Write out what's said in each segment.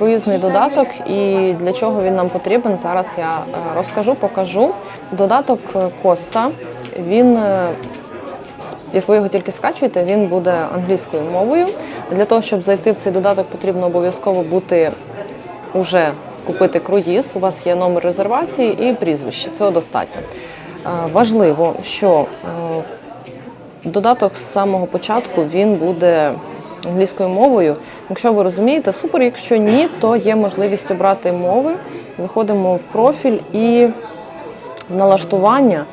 круїзний додаток і для чого він нам потрібен, зараз я е, розкажу, покажу. Додаток е, Коста, він, е, як ви його тільки скачуєте, він буде англійською мовою. Для того, щоб зайти в цей додаток, потрібно обов'язково бути уже купити круїз. У вас є номер резервації і прізвище. Цього достатньо. Важливо, що Додаток з самого початку він буде англійською мовою. Якщо ви розумієте, супер. Якщо ні, то є можливість обрати мови. Заходимо в профіль і в налаштування.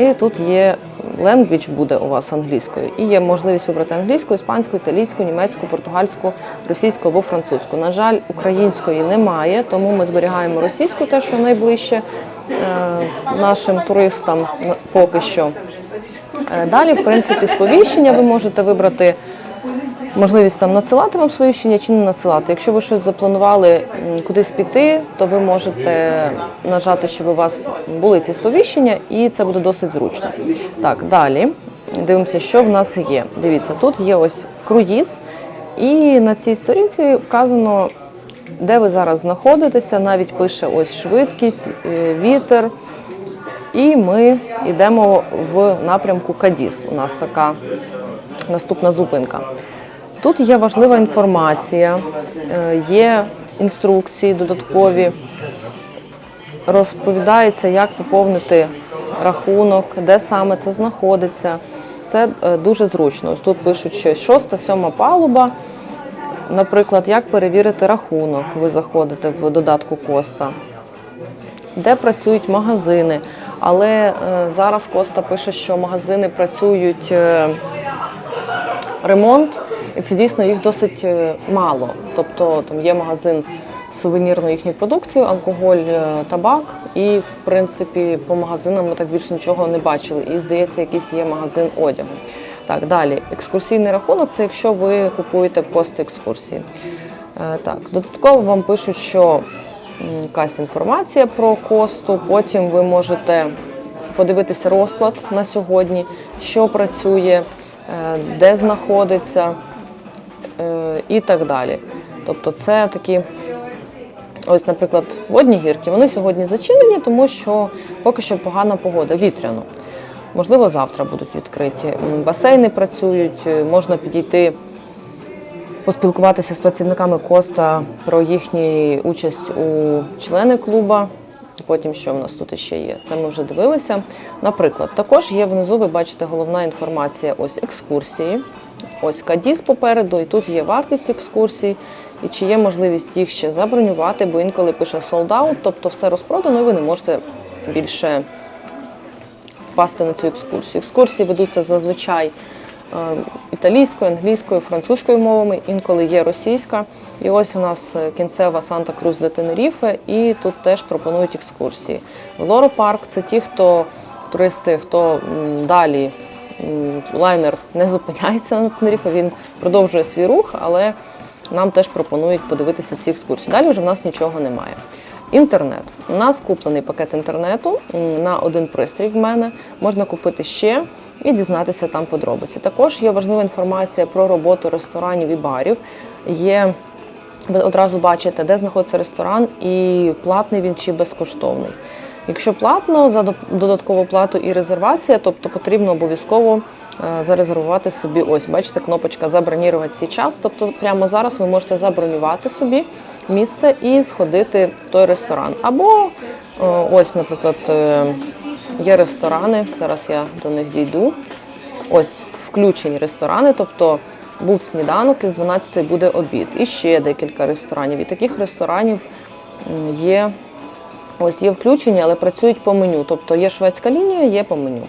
І тут є language буде у вас англійською. І є можливість вибрати англійську, іспанську, італійську, німецьку, португальську, російську або французьку. На жаль, української немає, тому ми зберігаємо російську, те, що найближче е, нашим туристам поки що. Е, Далі, в принципі, сповіщення ви можете вибрати можливість там надсилати вам сповіщення чи не надсилати. Якщо ви щось запланували кудись піти, то ви можете нажати, щоб у вас були ці сповіщення, і це буде досить зручно. Так, далі дивимося, що в нас є. Дивіться, тут є ось круїз, і на цій сторінці вказано, де ви зараз знаходитеся. Навіть пише ось швидкість, е, вітер. І ми йдемо в напрямку Кадіс. У нас така наступна зупинка. Тут є важлива інформація, е, є інструкції додаткові, розповідається, як поповнити рахунок, де саме це знаходиться. Це е, дуже зручно. Ось тут пишуть, що шоста, сьома палуба. Наприклад, як перевірити рахунок, ви заходите в додатку Коста де працюють магазини. Але е, зараз Коста пише, що магазини працюють ремонт, і це дійсно їх досить е, мало. Тобто там є магазин з сувенірною їхньою продукцією, алкоголь, е, табак, і в принципі по магазинам ми так більше нічого не бачили. І здається, якийсь є магазин одягу. Так, далі. Екскурсійний рахунок це якщо ви купуєте в кости екскурсії. Е, Так, додатково вам пишуть, що якась інформація про косту. Потім ви можете подивитися розклад на сьогодні, що працює, де знаходиться і так далі. Тобто, це такі. Ось, наприклад, водні гірки, вони сьогодні зачинені, тому що поки що погана погода, вітряно. Можливо, завтра будуть відкриті. Басейни працюють, е, можна підійти поспілкуватися з працівниками Коста про їхню участь у члени клуба. Потім що в нас тут ще є? Це ми вже дивилися. Наприклад, також є внизу, ви бачите, головна інформація. Ось екскурсії. Ось Кадіс попереду, і тут є вартість екскурсій, і чи є можливість їх ще забронювати, бо інколи пише out, тобто все розпродано, і ви не можете більше впасти на цю екскурсію. Екскурсії ведуться зазвичай е, італійською, англійською, французькою мовами, інколи є російська. І ось у нас е, кінцева Санта Крус де Тенеріфе, і тут теж пропонують екскурсії. Велоро парк це ті, хто туристи, хто далі лайнер не зупиняється на Тенеріфе, він продовжує свій рух, але нам теж пропонують подивитися ці екскурсії. Далі вже в нас нічого немає. Інтернет. У нас куплений пакет інтернету на один пристрій в мене. Можна купити ще і дізнатися там подробиці. Також є важлива інформація про роботу ресторанів і барів. Є ви одразу бачите, де знаходиться ресторан і платний він чи безкоштовний. Якщо платно за додаткову плату і резервація, тобто потрібно обов'язково е, зарезервувати собі. Ось, бачите, кнопочка Забронірувати цей час. Тобто прямо зараз ви можете забронювати собі місце і сходити в той ресторан. Або е, ось, наприклад, е, є ресторани. Зараз я до них дійду. Ось включені ресторани, тобто був сніданок, і з 12 буде обід. І ще декілька ресторанів. І таких ресторанів є ось є включені, але працюють по меню. Тобто є шведська лінія, є по меню.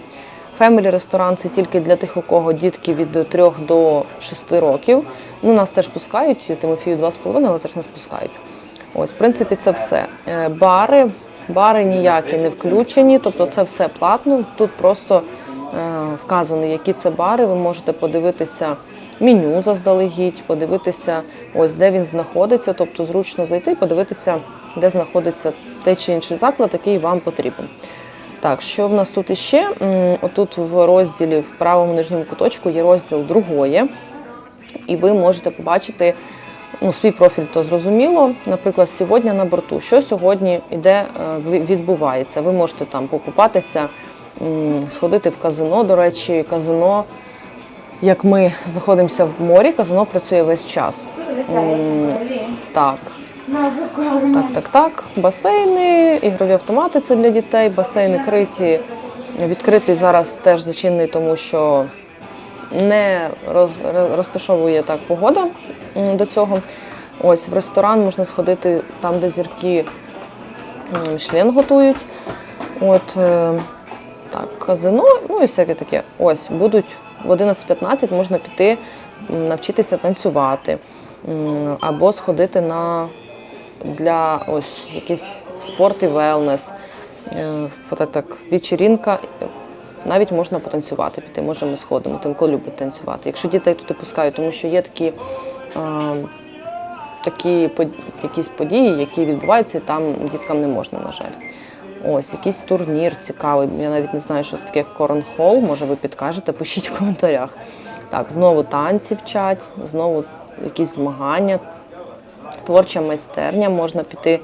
Фемілі ресторан це тільки для тих, у кого дітки від 3 до 6 років. Ну, нас теж пускають, Тимофію 2,5, але теж нас пускають. Ось, в принципі, це все. Е, Бари, бари ніякі не включені, тобто це все платно. Тут просто е, вказано, які це бари. Ви можете подивитися меню заздалегідь, подивитися, ось де він знаходиться, тобто зручно зайти і подивитися, де знаходиться той чи інший заклад, який вам потрібен. Так, що в нас тут іще? Отут в розділі в правому нижньому куточку є розділ другое, і ви можете побачити ну, свій профіль, то зрозуміло. Наприклад, сьогодні на борту, що сьогодні іде, е, відбувається. Ви можете там покупатися, сходити в казино. До речі, казино, як ми знаходимося в морі, казино працює весь час. Так, так, так, так. Басейни, ігрові автомати це для дітей, басейни криті. Відкритий зараз теж зачинений, тому що не роз, розташовує так погода до цього. Ось в ресторан можна сходити там, де зірки член готують. От е, так, казино, ну і всяке таке. Ось будуть в 11.15 можна піти навчитися танцювати або сходити на для ось якийсь спорт і велнес. Е, Так, так, вечірінка. Навіть можна потанцювати, піти, може ми сходимо, тим, хто любить танцювати. Якщо дітей туди пускають, тому що є такі, а, такі якісь події, які відбуваються, і там діткам не можна, на жаль. Ось, якийсь турнір цікавий. Я навіть не знаю, що це таке корнхол. Може, ви підкажете, пишіть в коментарях. Так, знову танці вчать, знову якісь змагання, творча майстерня, можна піти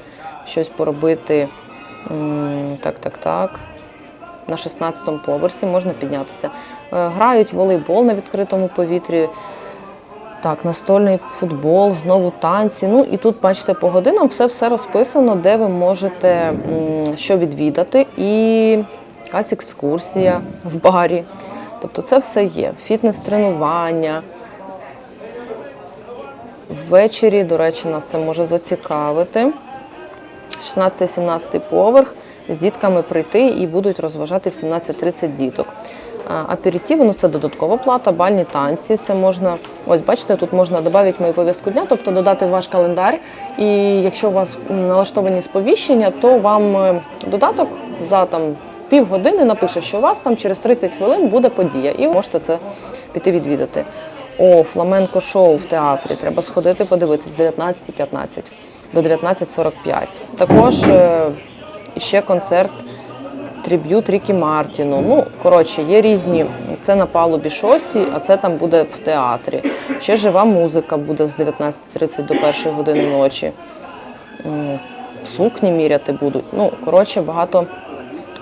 щось поробити. Так, так, так. На 16-му поверсі можна піднятися. Е, Грають волейбол на відкритому повітрі. Так, настольний футбол, знову танці. Ну і тут, бачите, по годинам все все розписано, де ви можете що відвідати, і якась екскурсія в барі. Тобто це все є. Фітнес-тренування. Ввечері, до речі, нас це може зацікавити. 16-17 поверх з дітками прийти і будуть розважати в 17.30 діток. Аперитиви, ну це додаткова плата, бальні танці. Це можна, ось бачите, тут можна додати мою пов'язку дня, тобто додати в ваш календар. І якщо у вас налаштовані сповіщення, то вам е, додаток за там півгодини напише, що у вас там через 30 хвилин буде подія, і ви можете це піти відвідати. О, фламенко шоу в театрі. Треба сходити подивитись 19.15 до 19.45. Також е, ще концерт триб'ют Рікі Мартіну. Ну, коротше, є різні. Це на палубі 6, а це там буде в театрі. Ще жива музика буде з 19.30 до 1 години ночі. Сукні міряти будуть. Ну, коротше, багато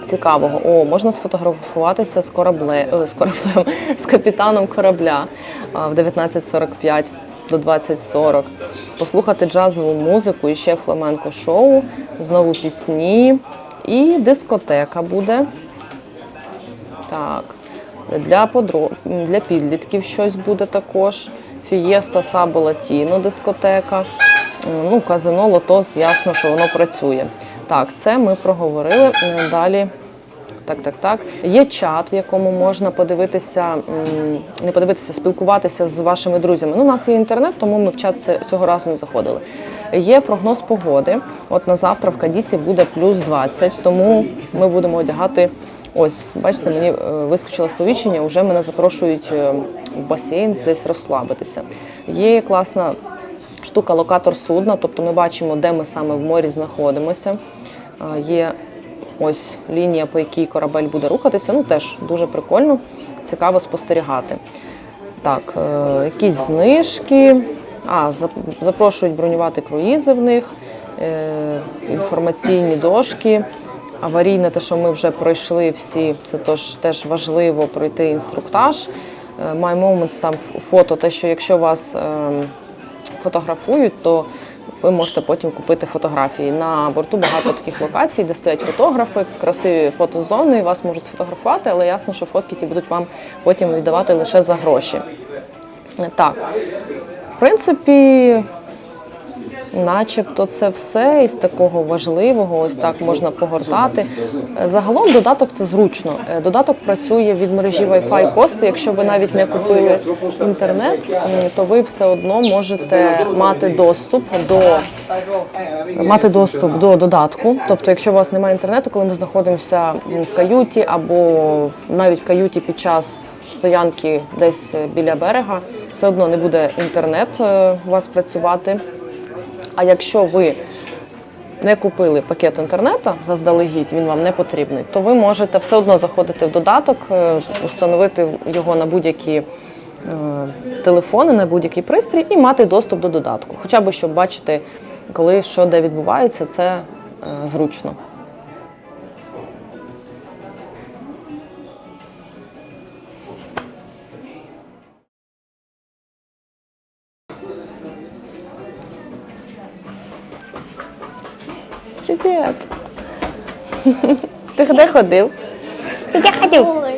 цікавого. О, можна сфотографуватися з кораблем, з кораблем, з капітаном корабля в 19.45 до 20.40. Послухати джазову музику і ще фламенко шоу, знову пісні. І дискотека буде. Так. Для подро... для підлітків щось буде також. Фієста Сабо Латіно дискотека. Ну, казино Лотос, ясно, що воно працює. Так, це ми проговорили. Далі. Так, так, так. Є чат, в якому можна подивитися, не подивитися, спілкуватися з вашими друзями. Ну, у нас є інтернет, тому ми в чат цього разу не заходили. Є прогноз погоди. От на завтра в Кадісі буде плюс 20, тому ми будемо одягати. Ось, бачите, мені е, вискочило сповіщення, вже мене запрошують е, в басейн десь розслабитися. Є класна штука локатор судна, тобто ми бачимо, де ми саме в морі знаходимося. Є ось лінія, по якій корабель буде рухатися. Ну теж дуже прикольно, цікаво спостерігати. Так, е, якісь знижки. А, запрошують бронювати круїзи в них, е, інформаційні дошки. Аварійне, те, що ми вже пройшли всі, це тож теж важливо пройти інструктаж. Е, My Moments, там фото, те, що якщо вас ем, фотографують, то ви можете потім купити фотографії. На борту багато таких локацій, де стоять фотографи, красиві фотозони, і вас можуть сфотографувати, але ясно, що фотки ті будуть вам потім віддавати лише за гроші. Так, в принципі, начебто це все із такого важливого, ось так можна погортати. Е, Загалом додаток це зручно. Е, Додаток працює від мережі Wi-Fi кости. Якщо ви навіть не купили інтернет, то ви все одно можете мати доступ до мати доступ до додатку. Тобто, якщо у вас немає інтернету, коли ми знаходимося в каюті або навіть в каюті під час стоянки десь е, біля берега, все одно не буде інтернет у вас працювати. А якщо ви не купили пакет інтернету заздалегідь, він вам не потрібний, то ви можете все одно заходити в додаток, е, установити його на будь-які телефони на будь-який пристрій і мати доступ до додатку. Хоча б щоб бачити, коли що де відбувається, це е, зручно. Привіт! Ти де ходив? Я ходив.